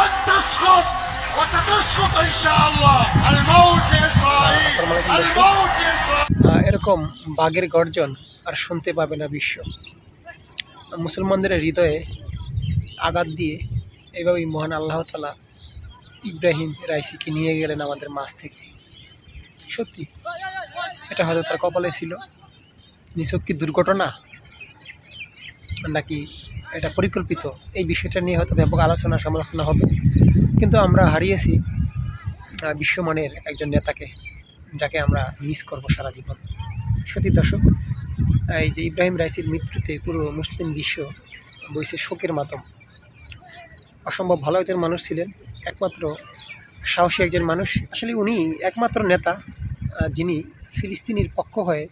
لن تسقط وستسقط ان شاء الله الموت لاسرائيل السلام عليكم دكتور. الموت لاسرائيل আহ, এরকম বাঘের গর্জন আর শুনতে পাবে না বিশ্ব মুসলমানদের হৃদয়ে আঘাত দিয়ে এইভাবেই মহান আল্লাহ তালা ইব্রাহিম রাইসিকে নিয়ে গেলেন আমাদের মাছ থেকে সত্যি এটা হয়তো তার কপালে ছিল নিছক কি দুর্ঘটনা নাকি এটা পরিকল্পিত? এই বিষয়টা নিয়ে হয়তো ব্যাপক আলোচনা সমালোচনা হবে। কিন্তু আমরা হারিয়েছি বিশ্বমানের একজন নেতাকে, যাকে আমরা মিস করব সারা জীবন। সত্যি দর্শক, এই যে ইব্রাহিম রাইসির মৃত্যুতে পুরো মুসলিম বিশ্ব বইছে শোকের মাধ্যম অসম্ভব ভালো একজন মানুষ ছিলেন, একমাত্র সাহসী একজন মানুষ। আসলে উনি একমাত্র নেতা যিনি ফিলিস্তিনির পক্ষ হয়ে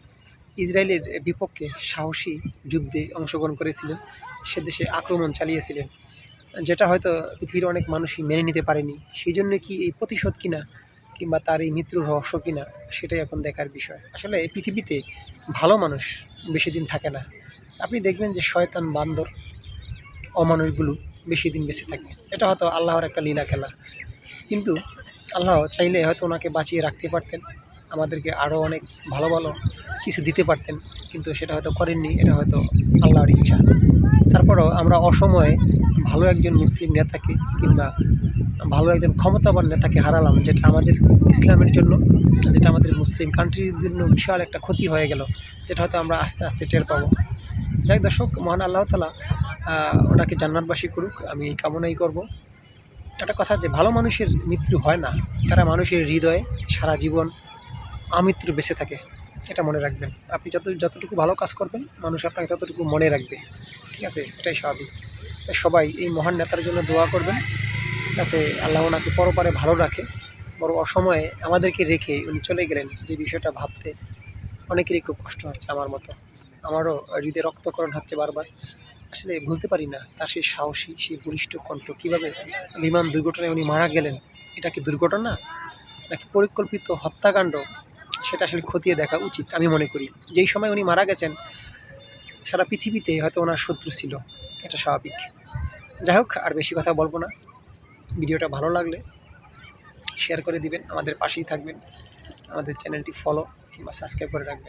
ইসরায়েলের বিপক্ষে সাহসী যুদ্ধে অংশগ্রহণ করেছিলেন। সে দেশে আক্রমণ চালিয়েছিলেন। যেটা হয়তো পৃথিবীর অনেক মানুষই মেনে নিতে পারেনি। সেই জন্য কি এই প্রতিশোধ কিনা কিংবা তার এই মৃত্যুর রহস্য কিনা, সেটাই এখন দেখার বিষয়। আসলে পৃথিবীতে ভালো মানুষ বেশি দিন থাকে না। আপনি দেখবেন যে শয়তান বান্দর অমানুষগুলো বেশি দিন বেঁচে থাকে। এটা হয়তো আল্লাহর একটা লীলা খেলা। কিন্তু আল্লাহ চাইলে হয়তো ওনাকে বাঁচিয়ে রাখতে পারতেন। আমাদেরকে আরও অনেক ভালো ভালো কিছু দিতে পারতেন, কিন্তু সেটা হয়তো করেননি, এটা হয়তো আল্লাহর ইচ্ছা। তারপরও আমরা অসময়ে ভালো একজন মুসলিম নেতাকে কিংবা ভালো একজন ক্ষমতাবান নেতাকে হারালাম, যেটা আমাদের ইসলামের জন্য, যেটা আমাদের মুসলিম কান্ট্রির জন্য বিশাল একটা ক্ষতি হয়ে গেল, যেটা হয়তো আমরা আস্তে আস্তে টের পাবো। যাই দর্শক, মহান আল্লাহ তালা ওনাকে জান্নাতবাসী করুক, আমি এই কামনাই করব। একটা কথা যে, ভালো মানুষের মৃত্যু হয় না, তারা মানুষের হৃদয়ে সারা জীবন আমৃত্যু বেঁচে থাকে, এটা মনে রাখবেন। আপনি যত, যতটুকু ভালো কাজ করবেন, মানুষ আপনাকে ততটুকু মনে রাখবে। ঠিক আছে? এটাই স্বাভাবিক। তাই সবাই এই মহান নেতার জন্য দোয়া করবেন, যাতে আল্লাহ ওনাকে পরপারে ভালো রাখে বড় অসময়ে আমাদেরকে রেখে উনি চলে গেলেন। যে বিষয়টা ভাবতে অনেকেরই খুব কষ্ট হচ্ছে আমার মতো। আমারও হৃদয়ে রক্তকরণ হচ্ছে বারবার। আসলে ভুলতে পারি না, তার সেই সাহসী, সেই বলিষ্ঠ কণ্ঠ। কীভাবে বিমান দুর্ঘটনায় উনি মারা গেলেন, এটা কি দুর্ঘটনা? নাকি পরিকল্পিত হত্যাকাণ্ড? সেটা আসলে খতিয়ে দেখা উচিত, আমি মনে করি। যেই সময় উনি মারা গেছেন, সারা পৃথিবীতে হয়তো ওনার শত্রু ছিল, এটা স্বাভাবিক। যাই হোক, আর বেশি কথা বলব না। ভিডিওটা ভালো লাগলে শেয়ার করে দিবেন, আমাদের পাশেই থাকবেন, আমাদের চ্যানেলটি ফলো কিংবা সাবস্ক্রাইব করে রাখবেন।